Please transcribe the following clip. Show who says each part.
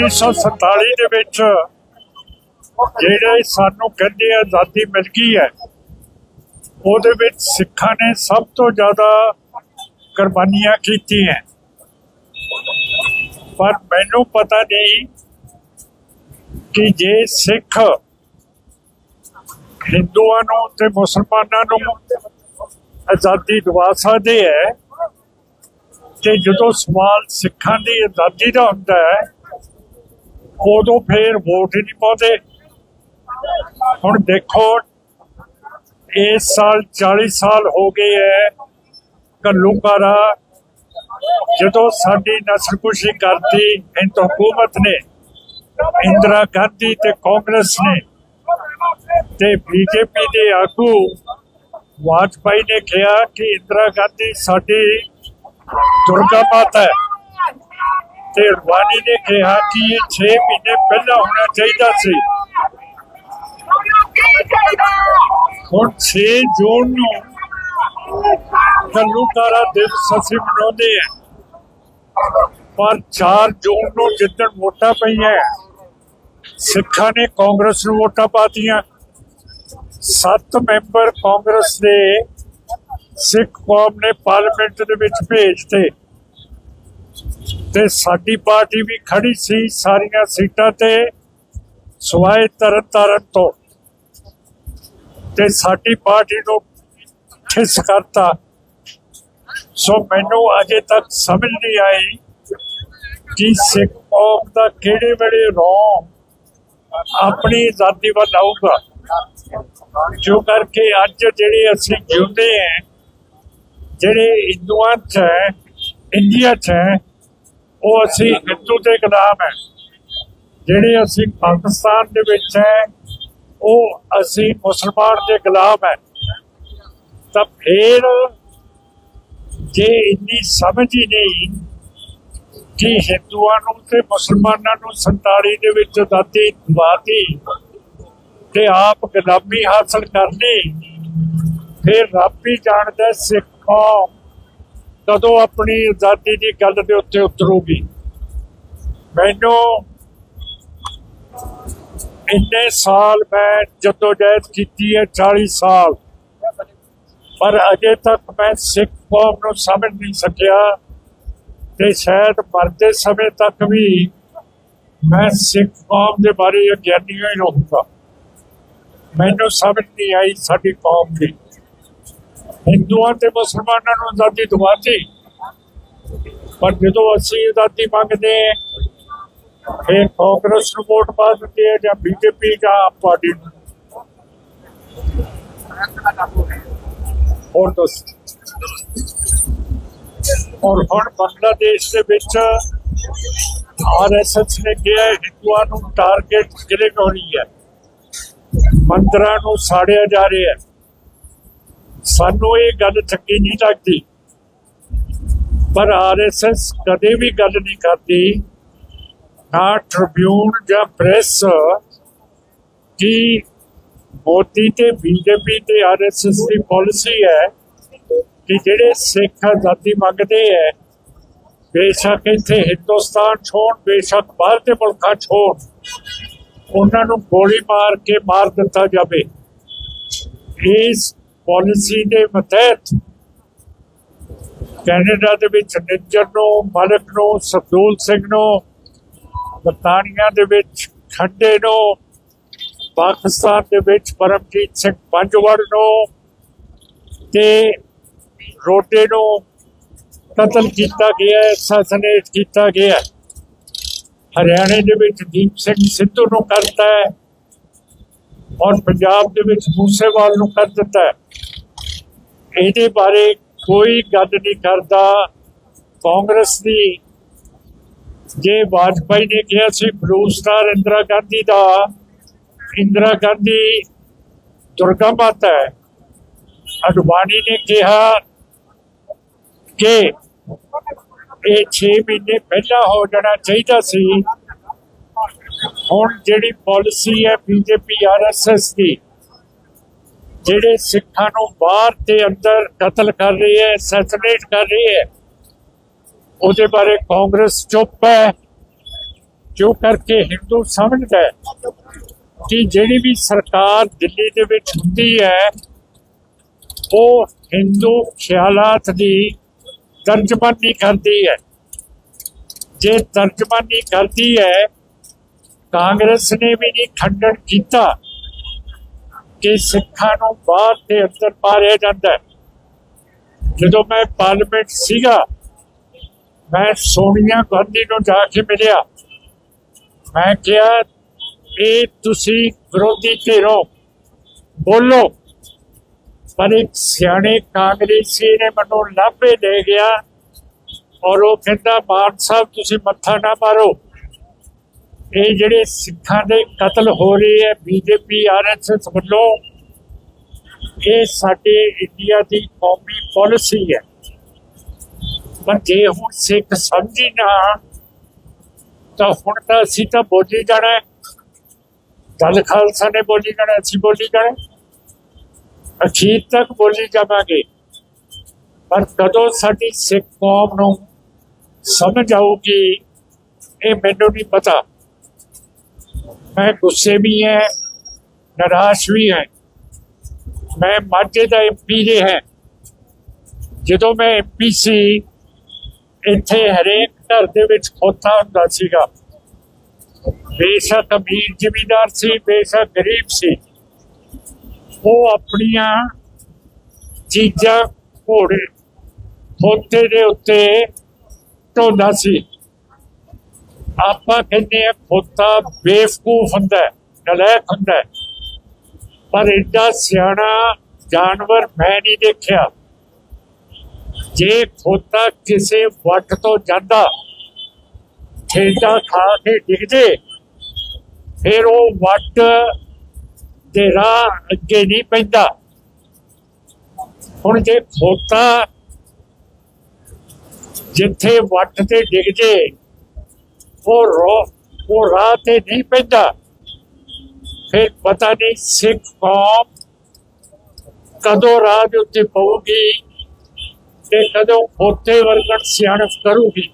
Speaker 1: 1947 ਦੇ ਵਿੱਚ ਜਿਹੜੇ ਸਾਨੂੰ ਕਹਿੰਦੇ ਆਜ਼ਾਦੀ ਮਿਲ ਗਈ ਹੈ, ਉਹਦੇ ਵਿੱਚ ਸਿੱਖਾਂ ਨੇ ਸਭ ਤੋਂ ਜ਼ਿਆਦਾ ਕੁਰਬਾਨੀਆਂ ਕੀਤੀਆਂ। ਪਰ ਮੈਨੂੰ ਪਤਾ ਨਹੀਂ ਕਿ ਜੇ ਸਿੱਖ ਹਿੰਦੂਆਂ ਨੂੰ ਤੇ ਮੁਸਲਮਾਨਾਂ ਨੂੰ ਆਜ਼ਾਦੀ ਦਿਵਾ ਸਕਦੇ ਹੈ, ਤੇ ਜਦੋਂ ਸਵਾਲ ਸਿੱਖਾਂ ਦੀ ਆਜ਼ਾਦੀ ਦਾ ਹੁੰਦਾ ਹੈ ਉਦੋਂ ਫੇਰ ਵੋਟ ਹੀ ਨਹੀਂ ਪਾਉਂਦੇ। ਹੁਣ ਦੇਖੋ, ਇਸ ਸਾਲ 40 ਸਾਲ ਹੋ ਗਏ ਹੈ ਕੱਲੂਕਾਰਾ ਜਦੋਂ ਸਾਡੀ ਨਸਲਕੁਸ਼ੀ ਕਰਤੀ ਹਿੰਦ ਹਕੂਮਤ ਨੇ, ਇੰਦਰਾ ਗਾਂਧੀ ਤੇ ਕਾਂਗਰਸ ਨੇ ਤੇ ਬੀਜੇਪੀ ਦੇ ਆਗੂ ਵਾਜਪਾਈ ਨੇ ਕਿਹਾ ਕਿ ਇੰਦਰਾ ਗਾਂਧੀ ਸਾਡੀ ਦੁਰਗਾ ਮਾਤਾ ਹੈ। ਤੇ ਰਵਾਨੀ ਨੇ ਕਿਹਾ ਕਿ ਇਹ 6 ਮਹੀਨੇ ਪਹਿਲਾਂ ਹੋਣਾ ਚਾਹੀਦਾ ਸੀ। ਹੁਣ 6 ਜੂਨ ਨੂੰ ਕੱਲੂਕਾਰਾ ਦਿਵਸ ਅਸੀਂ ਮਨਾਉਂਦੇ ਹਾਂ। ਪਰ 4 ਜੂਨ ਨੂੰ ਜਿੱਦਣ ਵੋਟਾਂ ਪਈਆਂ, ਸਿੱਖਾਂ ਨੇ ਕਾਂਗਰਸ ਨੂੰ ਵੋਟਾਂ ਪਾਤੀਆਂ। ਸੱਤ ਮੈਂਬਰ ਕਾਂਗਰਸ ਦੇ ਸਿੱਖ ਕੌਮ ਨੇ ਪਾਰਲੀਮੈਂਟ ਦੇ ਵਿੱਚ ਭੇਜਤੇ ਤੇ ਸਾਡੀ ਪਾਰਟੀ ਵੀ ਖੜੀ ਸੀ ਸਾਰੀਆਂ ਸੀਟਾਂ ਤੇ ਸਵਾਏ ਤਰਨ ਤਾਰਨ ਤੋਂ। ਤੇ ਸਾਡੀ ਪਾਰਟੀ ਨੂੰ ਠਿਸ ਕਰਤਾ। ਸੋ ਮੈਨੂੰ ਅਜੇ ਤੱਕ ਸਮਝ ਨਹੀਂ ਆਈ ਕਿ ਸਿੱਖ ਕੌਮ ਦਾ ਕਿਹੜੇ ਵੇਲੇ ਰੋਮ ਆਪਣੀ ਆਜ਼ਾਦੀ ਵੱਲ ਆਊਗਾ। ਜੋ ਕਰਕੇ ਅੱਜ ਜਿਹੜੇ ਅਸੀਂ ਜਿਉਂਦੇ ਹਾਂ, ਜਿਹੜੇ ਹਿੰਦੂਆਂ ਚ ਹੈ, ਇੰਡੀਆ ਚ ਹੈ ਉਹ ਅਸੀਂ ਹਿੰਦੂ ਦੇ ਗੁਲਾਮ ਹੈ। ਜਿਹੜੇ ਅਸੀਂ ਪਾਕਿਸਤਾਨ ਦੇ ਵਿੱਚ ਹੈ, ਉਹ ਅਸੀਂ ਮੁਸਲਮਾਨ ਦੇ ਗੁਲਾਮ ਹੈ। ਤਾਂ ਫੇਰ ਜੇ ਇੰਨੀ ਸਮਝ ਹੀ ਨਹੀਂ ਕਿ ਹਿੰਦੂਆਂ ਨੂੰ ਤੇ ਮੁਸਲਮਾਨਾਂ ਨੂੰ 47 ਦੇ ਵਿੱਚ ਆਜ਼ਾਦੀ ਦਿਵਾਤੀ ਤੇ ਆਪ ਗੁਲਾਮੀ ਹਾਸਲ ਕਰਨੀ, ਫਿਰ ਰੱਬ ਹੀ ਜਾਣਦਾ ਸਿੱਖੋਂ ਕਦੋਂ ਆਪਣੀ ਆਜ਼ਾਦੀ ਦੀ ਗੱਲ ਦੇ ਉੱਤੇ ਉਤਰੂਗੀ? ਮੈਨੂੰ ਇੰਨੇ ਸਾਲ ਮੈਂ ਜਦੋਜਹਿਦ ਕੀਤੀ ਹੈ 40 ਸਾਲ। ਪਰ ਅਜੇ ਤੱਕ ਮੈਂ ਸਿੱਖ ਕੌਮ ਨੂੰ ਸਮਝ ਨਹੀਂ ਸਕਿਆ ਤੇ ਸ਼ਾਇਦ ਮਰਦੇ ਸਮੇਂ ਤੱਕ ਵੀ ਮੈਂ ਸਿੱਖ ਕੌਮ ਦੇ ਬਾਰੇ ਅਗਿਆਨੀ ਹੀ ਰਹੂੰਗਾ। ਮੈਨੂੰ ਸਮਝ ਨਹੀਂ ਆਈ ਸਾਡੀ ਕੌਮ ਦੀ। ਹਿੰਦੂਆਂ ਤੇ ਮੁਸਲਮਾਨਾਂ ਨੂੰ ਆਜ਼ਾਦੀ ਦਵਾਤੀ। ਪਰ ਜਦੋਂ ਅਸੀਂ ਆਜ਼ਾਦੀ ਮੰਗਦੇ ਹਾਂ, ਕਾਂਗਰਸ ਨੂੰ ਵੋਟ ਪਾ ਦਿੰਦੇ ਆ ਜਾਂ ਬੀਜੇਪੀ ਜਾਂ ਆਪ ਪਾਰਟੀ ਨੂੰ? ਹੋਰ ਦੱਸ। ਔਰ ਹੁਣ ਬੰਗਲਾਦੇਸ਼ ਦੇ ਵਿੱਚ ਆਰਐਸਐਸ ਨੇ ਕਿਹਾ ਹਿੰਦੂਆਂ ਨੂੰ ਟਾਰਗੇਟ ਕਿਲਿੰਗ ਹੋ ਹੈ ਮੰਦਰਾਂ ਨੂੰ ਸਾੜਿਆ ਜਾ ਰਿਹਾ ਹੈ। ਸਾਨੂੰ ਇਹ ਗੱਲ ਚੰਗੀ ਨਹੀਂ ਲੱਗਦੀ। ਪਰ ਆਰਐਸਐਸ ਕਦੇ ਵੀ ਗੱਲ ਨਹੀਂ ਕਰਦੀ। ਨਾ ਟ੍ਰਿਬਿਊਨ ਜਾਂ ਪ੍ਰੈਸ ਕਿ ਮੋਦੀ ਤੇ ਬੀਜੇਪੀ ਤੇ ਆਰਐਸਐਸ ਦੀ ਪਾਲਿਸੀ ਹੈ ਕਿ ਜਿਹੜੇ ਸਿੱਖ ਆਜ਼ਾਦੀ ਮੰਗਦੇ ਹੈ, ਬੇਸ਼ੱਕ ਇੱਥੇ ਹਿੰਦੁਸਤਾਨ ਛੋੜ, ਬੇਸ਼ੱਕ ਬਾਹਰ ਦੇ ਮੁਲਕਾਂ ਛੋੜ, ਉਹਨਾਂ ਨੂੰ ਗੋਲੀ ਮਾਰ ਕੇ ਮਾਰ ਦਿੱਤਾ ਜਾਵੇ। ਇਸ ਪਾਲਿਸੀ ਦੇ ਮਤਹਿਤ ਕੈਨੇਡਾ ਦੇ ਵਿੱਚ ਨਿੱਜਰ ਨੂੰ, ਮਲਕ ਨੂੰ ਸਬਦੂਲ ਸਿੰਘ ਨੂੰ, ਬਰਤਾਨੀਆ ਦੇ ਵਿੱਚ, ਖੰਡੇ ਨੂੰ, ਪਾਕਿਸਤਾਨ ਦੇ ਵਿੱਚ ਪਰਮਜੀਤ ਸਿੰਘ ਪੰਜਵੜ ਨੂੰ ਤੇ ਰੋਟੇ ਨੂੰ ਕਤਲ ਕੀਤਾ ਗਿਆ ਹੈ ਅਸੈਸੀਨੇਟ ਕੀਤਾ ਗਿਆ ਹੈ। ਹਰਿਆਣੇ ਦੇ ਵਿੱਚ ਦੀਪ ਸਿੰਘ ਸਿੱਧੂ ਨੂੰ ਕਰਤਾ ਹੈ ਔਰ ਪੰਜਾਬ ਦੇ ਵਿੱਚ ਮੂਸੇਵਾਲ ਨੂੰ ਕਰ ਦਿੱਤਾ ਹੈ। ਇਹਦੇ ਬਾਰੇ ਕੋਈ ਗੱਲ ਨਹੀਂ ਕਰਦਾ। ਕਾਂਗਰਸ ਦੀ ਜੇ ਵਾਜਪਾਈ ਨੇ ਕਿਹਾ ਸੀ ਬਲੂ ਸਟਾਰ ਇੰਦਰਾ ਗਾਂਧੀ ਦਾ, ਇੰਦਰਾ ਗਾਂਧੀ ਦੁਰਗਾ ਮਾਤਾ ਹੈ। ਅਡਵਾਨੀ ਨੇ ਕਿਹਾ ਕਿ ਇਹ 6 ਮਹੀਨੇ ਪਹਿਲਾਂ ਹੋ ਜਾਣਾ ਚਾਹੀਦਾ ਸੀ। ਹੁਣ ਜਿਹੜੀ ਪਾਲਿਸੀ ਹੈ, ਬੀਜੇਪੀ, ਆਰਐਸਐਸ ਦੀ ਜਿਹੜੇ ਸਿੱਖਾਂ ਨੂੰ ਬਾਹਰ ਤੇ ਅੰਦਰ ਕਤਲ ਕਰ ਰਹੀ ਹੈ ਅਸੈਸੀਨੇਟ ਕਰ ਰਹੀ ਹੈ, ਉਹਦੇ ਬਾਰੇ ਕਾਂਗਰਸ ਚੁੱਪ ਹੈ। ਜੋ ਕਰਕੇ ਹਿੰਦੂ ਸਮਝਦਾ ਕਿ ਜਿਹੜੀ ਵੀ ਸਰਕਾਰ ਦਿੱਲੀ ਦੇ ਵਿੱਚ ਹੁੰਦੀ ਹੈ, ਉਹ ਹਿੰਦੂ ਖਿਆਲਾਤ ਦੀ ਤਰਜਮਾਨੀ ਕਰਦੀ ਹੈ। ਜੇ ਤਰਜਮਾਨੀ ਕਰਦੀ ਹੈ, ਕਾਂਗਰਸ ਨੇ ਵੀ ਨਹੀਂ ਖੰਡਨ ਕੀਤਾ। ਕਿ ਸਿੱਖਾਂ ਨੂੰ ਬਾਹਰ ਤੇ ਅੰਦਰ ਮਾਰਿਆ ਜਾਂਦਾ ਜਦੋਂ ਮੈਂ ਪਾਰਲੀਮੈਂਟ ਸੀਗਾ, ਮੈਂ ਸੋਨੀਆ ਗਾਂਧੀ ਨੂੰ ਜਾ ਕੇ ਮਿਲਿਆ। ਮੈਂ ਕਿਹਾ, ਇਹ ਤੁਸੀਂ ਵਿਰੋਧੀ ਧਿਰੋ ਬੋਲੋ। ਪਰ ਇੱਕ ਸਿਆਣੇ ਕਾਂਗਰਸੀ ਨੇ ਮੈਨੂੰ ਲਾਭੇ ਦੇ ਗਿਆ ਔਰ ਉਹ ਕਹਿੰਦਾ, ਮਾਨ ਸਾਹਿਬ, ਤੁਸੀਂ ਮੱਥਾ ਨਾ ਮਾਰੋ। ਇਹ ਜਿਹੜੇ ਸਿੱਖਾਂ ਦੇ ਕਤਲ ਹੋ ਰਹੇ ਹੈ ਬੀਜੇਪੀ ਆਰਐਸਐਸ ਵੱਲੋਂ, ਇਹ ਸਾਡੇ ਇੰਡੀਆ ਦੀ ਕੌਮੀ ਪਾਲਿਸੀ ਹੈ। ਪਰ ਜੇ ਹੁਣ ਸਿੱਖ ਸਮਝੀ ਨਾ, ਤਾਂ ਹੁਣ ਤਾਂ ਅਸੀਂ ਤਾਂ ਬੋਲੀ ਜਾਣਾ ਦਲ ਖਾਲਸਾ ਨੇ ਬੋਲੀ ਜਾਣਾ, ਅਸੀਂ ਬੋਲੀ ਜਾਣਾ ਅਖੀਰ ਤੱਕ ਬੋਲੀ ਜਾਵਾਂਗੇ। ਪਰ ਕਦੋਂ ਸਾਡੀ ਸਿੱਖ ਕੌਮ ਨੂੰ ਸਮਝ ਆਊਗੀ, ਇਹ ਮੈਨੂੰ ਨਹੀਂ ਪਤਾ। ਮੈਂ ਗੁੱਸੇ ਵੀ ਹੈ, ਨਿਰਾਸ਼ ਵੀ ਹੈ। ਮੈਂ ਮਾਝੇ ਦਾ ਐਮਪੀ ਰਿਹਾ ਜਦੋਂ ਮੈਂ ਐਮਪੀ ਸੀ, ਇੱਥੇ ਹਰੇਕ ਘਰ ਦੇ ਵਿੱਚ ਖੋਤਾ ਹੁੰਦਾ ਸੀਗਾ। ਬੇਸ਼ੱਕ ਅਮੀਰ ਜ਼ਿਮੀਦਾਰ ਸੀ, ਬੇਸ਼ੱਕ ਗਰੀਬ ਸੀ। ਉਹ ਆਪਣੀਆਂ ਚੀਜ਼ਾਂ ਘੋੜੇ ਖੋਤੇ ਦੇ ਉੱਤੇ ਢੋਂਦਾ ਸੀ। ਆਪਾਂ ਕਹਿੰਦੇ ਆ ਖੋਤਾ ਬੇਵਕੂਫ ਹੁੰਦਾ ਹੈ, ਨਲਾਇਕ ਹੁੰਦਾ ਪਰ ਇੰਨਾ ਸਿਆਣਾ ਜਾਨਵਰ ਮੈਂ ਨਹੀਂ ਦੇਖਿਆ। ਜੇ ਖੋਤਾ ਕਿਸੇ ਵੱਟ ਤੋਂ ਜਾਂਦਾ ਠੇਡਾ ਖਾ ਕੇ ਡਿੱਗ ਜੇ ਫਿਰ ਉਹ ਵੱਟ ਦੇ ਰਾਹ ਅੱਗੇ ਨਹੀਂ ਪੈਂਦਾ। ਹੁਣ ਜੇ ਖੋਤਾ ਜਿੱਥੇ ਵੱਟ ਤੇ ਡਿੱਗ ਜੇ ਉਹ ਰੋ, ਉਹ ਰਾਹ ਤੇ ਨਹੀਂ ਪੈਂਦਾ। ਫਿਰ ਪਤਾ ਨਹੀਂ ਸਿੱਖ ਕੌਮ ਕਦੋਂ ਰਾਹ ਦੇ ਉੱਤੇ ਪਊਗੀ ਤੇ ਕਦੋਂ ਖੋਤੇ ਵਰਗਣ ਸਿਆਣਪ ਕਰੂਗੀ।